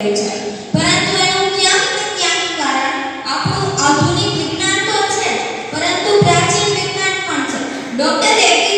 પરંતુ એનું ક્યાંક ને કારણ આપણું આધુનિક વિજ્ઞાન તો છે, પરંતુ પ્રાચીન વિજ્ઞાન પણ છે. Doctor AP